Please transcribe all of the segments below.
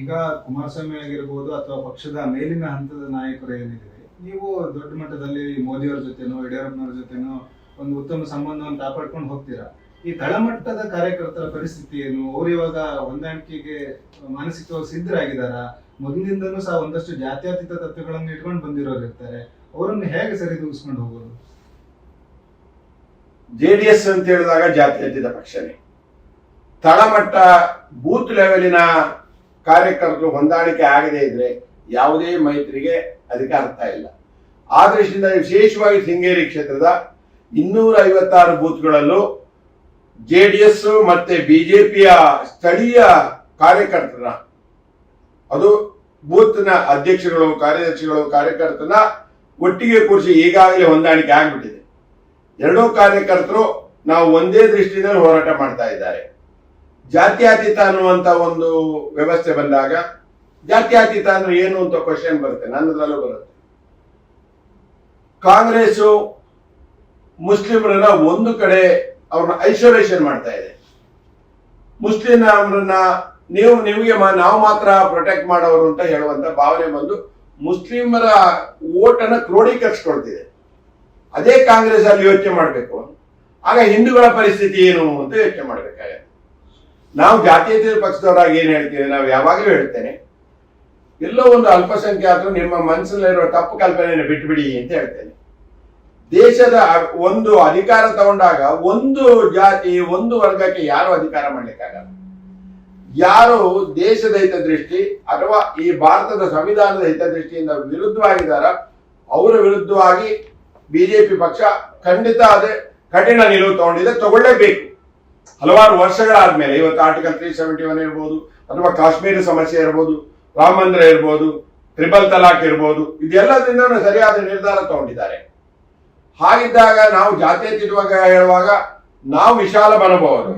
ಈಗ ಕುಮಾರಸ್ವಾಮಿ ಆಗಿರ್ಬೋದು ಅಥವಾ ಪಕ್ಷದ ಮೇಲಿನ ಹಂತದ ನಾಯಕರು ಏನಿದೆ ನೀವು ದೊಡ್ಡ ಮಟ್ಟದಲ್ಲಿ ಮೋದಿಯವರ ಜೊತೆನೋ, ಯಡಿಯೂರಪ್ಪನವ್ರ ಜೊತೆನೋ ಒಂದು ಉತ್ತಮ ಸಂಬಂಧವನ್ನು ಕಾಪಾಡ್ಕೊಂಡು ಹೋಗ್ತೀರಾ? ಈ ತಳಮಟ್ಟದ ಕಾರ್ಯಕರ್ತರ ಪರಿಸ್ಥಿತಿ ಏನು? ಅವ್ರು ಇವಾಗ ಹೊಂದಾಣಿಕೆಗೆ ಮಾನಸಿಕವಾಗಿ ಸಿದ್ಧರಾಗಿದ್ದಾರಾ? ಮೊದಲಿಂದನೂ ಸಹ ಒಂದಷ್ಟು ಜಾತ್ಯತೀತ ತತ್ವಗಳನ್ನು ಇಟ್ಕೊಂಡು ಬಂದಿರೋರು ಇರ್ತಾರೆ. ಅವರನ್ನು ಹೇಗೆ ಸರಿದೂಗಿಸ್ಕೊಂಡು ಹೋಗೋದು? ಜೆ ಡಿ ಎಸ್ ಅಂತ ಹೇಳಿದಾಗ ಜಾತ್ಯತೀತ ಪಕ್ಷನೇ. ತಳಮಟ್ಟ ಬೂತ್ ಲೆವೆಲಿನ ಕಾರ್ಯಕರ್ತರು ಹೊಂದಾಣಿಕೆ ಆಗದೇ ಇದ್ರೆ ಯಾವುದೇ ಮೈತ್ರಿಗೆ ಅದಕ್ಕೆ ಅರ್ಥ ಇಲ್ಲ. ಆ ದೃಷ್ಟಿಯಿಂದ ವಿಶೇಷವಾಗಿ ಶೃಂಗೇರಿ ಕ್ಷೇತ್ರದ ಇನ್ನೂರ ಐವತ್ತಾರು ಬೂತ್ಗಳಲ್ಲೂ ಜೆ ಡಿ ಎಸ್ ಮತ್ತೆ ಬಿಜೆಪಿಯ ಸ್ಥಳೀಯ ಕಾರ್ಯಕರ್ತರ ಅದು ಬೂತ್ನ ಅಧ್ಯಕ್ಷಗಳು ಕಾರ್ಯದರ್ಶಿಗಳು ಕಾರ್ಯಕರ್ತನ ಒಟ್ಟಿಗೆ ಕೂರಿಸಿ ಈಗಾಗಲೇ ಹೊಂದಾಣಿಕೆ ಆಗ್ಬಿಟ್ಟಿದೆ. ಎರಡೂ ಕಾರ್ಯಕರ್ತರು ನಾವು ಒಂದೇ ದೃಷ್ಟಿಯಿಂದ ಹೋರಾಟ ಮಾಡ್ತಾ ಇದ್ದಾರೆ. ಜಾತ್ಯತೀತ ಅನ್ನುವಂತ ಒಂದು ವ್ಯವಸ್ಥೆ ಬಂದಾಗ, ಜಾತ್ಯತೀತ ಅಂದ್ರೆ ಏನು ಅಂತ ಕ್ವಶನ್ ಬರುತ್ತೆ, ನನ್ನದ್ರಲ್ಲೂ ಬರುತ್ತೆ. ಕಾಂಗ್ರೆಸ್ ಮುಸ್ಲಿಮರನ್ನ ಒಂದು ಕಡೆ ಅವ್ರನ್ನ ಐಸೋಲೇಷನ್ ಮಾಡ್ತಾ ಇದೆ. ಮುಸ್ಲಿಂ ಅವರನ್ನ ನೀವು, ನಿಮಗೆ ನಾವು ಮಾತ್ರ ಪ್ರೊಟೆಕ್ಟ್ ಮಾಡೋರು ಅಂತ ಹೇಳುವಂತ ಭಾವನೆ ಬಂದು ಮುಸ್ಲಿಮರ ಓಟನ್ನ ಕ್ರೋಢೀಕರಿಸ್ಕೊಳ್ತಿದೆ. ಅದೇ ಕಾಂಗ್ರೆಸ್ ಅಲ್ಲಿ ಯೋಚನೆ ಮಾಡಬೇಕು. ಆಗ ಹಿಂದೂಗಳ ಪರಿಸ್ಥಿತಿ ಏನು ಅಂತ ಯೋಚನೆ ಮಾಡಬೇಕಾಗುತ್ತೆ. ನಾವು ಜಾತ್ಯತೀತ ಪಕ್ಷದವರಾಗಿ ಏನು ಹೇಳ್ತೀವಿ? ನಾವು ಯಾವಾಗಲೂ ಹೇಳ್ತೇನೆ. ಎಲ್ಲೋ ಒಂದು ಅಲ್ಪಸಂಖ್ಯಾತರು ನಿಮ್ಮ ಮನಸ್ಸಲ್ಲಿರುವ ತಪ್ಪು ಕಲ್ಪನೆಯನ್ನು ಬಿಟ್ಟುಬಿಡಿ ಅಂತ ಹೇಳ್ತೇನೆ. ದೇಶದ ಒಂದು ಅಧಿಕಾರ ತಗೊಂಡಾಗ ಒಂದು ಜಾತಿ, ಒಂದು ವರ್ಗಕ್ಕೆ ಯಾರು ಅಧಿಕಾರ ಮಾಡ್ಲಿಕ್ಕಾಗಲ್ಲ. ಯಾರು ದೇಶದ ಹಿತದೃಷ್ಟಿ ಅಥವಾ ಈ ಭಾರತದ ಸಂವಿಧಾನದ ಹಿತದೃಷ್ಟಿಯಿಂದ ವಿರುದ್ಧವಾಗಿದ್ದಾರ ಅವರ ವಿರುದ್ಧವಾಗಿ ಬಿಜೆಪಿ ಪಕ್ಷ ಖಂಡಿತ ಅದೇ ಕಠಿಣ ನಿಲುವು ತಗೊಂಡಿದೆ, ತಗೊಳ್ಳೇಬೇಕು. ಹಲವಾರು ವರ್ಷಗಳಾದ್ಮೇಲೆ, ಇವತ್ತು ಆರ್ಟಿಕಲ್ ತ್ರೀ ಸೆವೆಂಟಿ ಒನ್ ಇರ್ಬೋದು, ಅಥವಾ ಕಾಶ್ಮೀರ ಸಮಸ್ಯೆ ಇರ್ಬೋದು, ರಾಮ ಮಂದಿರ ಇರ್ಬೋದು, ತ್ರಿಬಲ್ ತಲಾಕ್ ಇರ್ಬೋದು ಇದೆಲ್ಲದಿಂದ ಸರಿಯಾದ ನಿರ್ಧಾರ ತಗೊಂಡಿದ್ದಾರೆ. ಹಾಗಿದ್ದಾಗ ನಾವು ಜಾತ್ಯತೀತವಾಗಿ ಹೇಳುವಾಗ ನಾವು ವಿಶಾಲ ಮನೋಭಾವರು.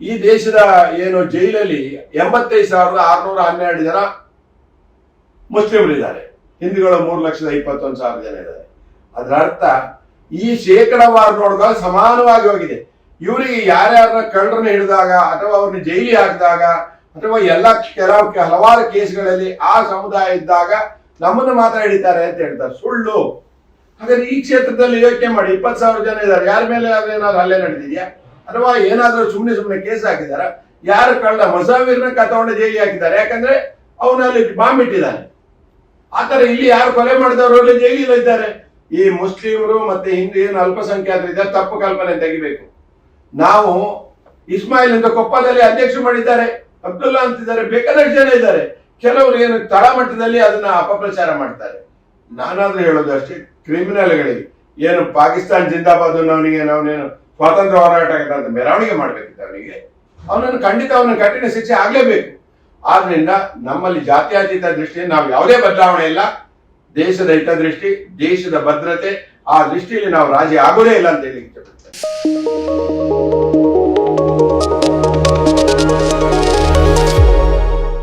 ಈ ದೇಶದ ಏನು ಜೈಲಲ್ಲಿ ಎಂಬತ್ತೈದು ಸಾವಿರದ ಆರ್ನೂರ ಹನ್ನೆರಡು ಜನ ಮುಸ್ಲಿಮರಿದ್ದಾರೆ. ಹಿಂದೂಗಳು ಮೂರು ಲಕ್ಷದ ಇಪ್ಪತ್ತೊಂದು ಸಾವಿರ ಜನ ಇದ್ದಾರೆ. ಅದರ ಅರ್ಥ ಈ ಶೇಕಡವಾರು ನೋಡಿದಾಗ ಸಮಾನವಾಗಿ ಹೋಗಿದೆ. ಇವರಿಗೆ ಯಾರ್ಯಾರನ್ನ ಕಳ್ಳರನ್ನ ಹಿಡಿದಾಗ ಅಥವಾ ಅವ್ರನ್ನ ಜೈಲಿ ಹಾಕಿದಾಗ ಅಥವಾ ಎಲ್ಲ ಕೆಲವು ಹಲವಾರು ಕೇಸ್ಗಳಲ್ಲಿ ಆ ಸಮುದಾಯ ಇದ್ದಾಗ ನಮ್ಮನ್ನು ಮಾತ್ರ ಹಿಡಿತಾರೆ ಅಂತ ಹೇಳ್ತಾರೆ. ಸುಳ್ಳು. ಹಾಗಾದ್ರೆ ಈ ಕ್ಷೇತ್ರದಲ್ಲಿ ಯೋಚನೆ ಮಾಡಿ, ಇಪ್ಪತ್ತು ಸಾವಿರ ಜನ ಇದ್ದಾರೆ. ಯಾರ ಮೇಲೆ ಏನಾದ್ರು ಹಲ್ಲೆ ನಡೆದಿದೆಯಾ? ಅಥವಾ ಏನಾದ್ರೂ ಸುಮ್ಮನೆ ಸುಮ್ಮನೆ ಕೇಸ್ ಹಾಕಿದಾರ? ಯಾರು ಕಳ್ಳ ಮಸಾವೀರ್ನ ಕತ್ತಗೊಂಡು ಜೈಲಿ ಹಾಕಿದ್ದಾರೆ? ಯಾಕಂದ್ರೆ ಅವನಲ್ಲಿ ಬಾಂಬ್ ಇಟ್ಟಿದ್ದಾನೆ. ಆತರ ಇಲ್ಲಿ ಯಾರು ಕೊಲೆ ಮಾಡಿದವರು ಜೈಲಿಲ್ಲ ಇದ್ದಾರೆ. ಈ ಮುಸ್ಲಿಮರು ಮತ್ತೆ ಹಿಂದೂ ಏನು ಅಲ್ಪಸಂಖ್ಯಾತರು ಇದ್ದಾರೆ, ತಪ್ಪು ಕಲ್ಪನೆ ತೆಗಿಬೇಕು. ನಾವು ಇಸ್ಮಾಯಿಲ್ ಅಂತ ಕೊಪ್ಪದಲ್ಲಿ ಅಧ್ಯಕ್ಷ ಮಾಡಿದ್ದಾರೆ. ಅಬ್ದುಲ್ಲಾ ಅಂತಿದ್ದಾರೆ ಬೇಕಾದಷ್ಟು ಜನ ಇದ್ದಾರೆ. ಕೆಲವರು ಏನು ತಳಮಟ್ಟದಲ್ಲಿ ಅದನ್ನ ಅಪಪ್ರಚಾರ ಮಾಡ್ತಾರೆ. ನಾನಾದ್ರೂ ಹೇಳೋದು ಅಷ್ಟೇ, ಕ್ರಿಮಿನಲ್ಗಳಿಗೆ ಏನು ಪಾಕಿಸ್ತಾನ್ ಜಿಂದಾಬಾದ್ ಅವನಿಗೆ ನಾವನೇನು ಸ್ವಾತಂತ್ರ್ಯ ಹೋರಾಟ ಮೆರವಣಿಗೆ ಮಾಡ್ಬೇಕಿತ್ತು ಅವನಿಗೆ. ಅವನನ್ನು ಖಂಡಿತ ಅವನ ಕಠಿಣ ಶಿಕ್ಷೆ ಆಗ್ಲೇಬೇಕು. ಆದ್ರಿಂದ ನಮ್ಮಲ್ಲಿ ಜಾತ್ಯಾತೀತ ದೃಷ್ಟಿ ನಾವು ಯಾವುದೇ ಬದಲಾವಣೆ ಇಲ್ಲ. ದೇಶದ ಹಿತದೃಷ್ಟಿ, ದೇಶದ ಭದ್ರತೆ, ಆ ದೃಷ್ಟಿಯಲ್ಲಿ ನಾವು ರಾಜಿ ಆಗೋದೇ ಇಲ್ಲ ಅಂತ ಹೇಳಿ ಇಷ್ಟಪಡ್ತೇನೆ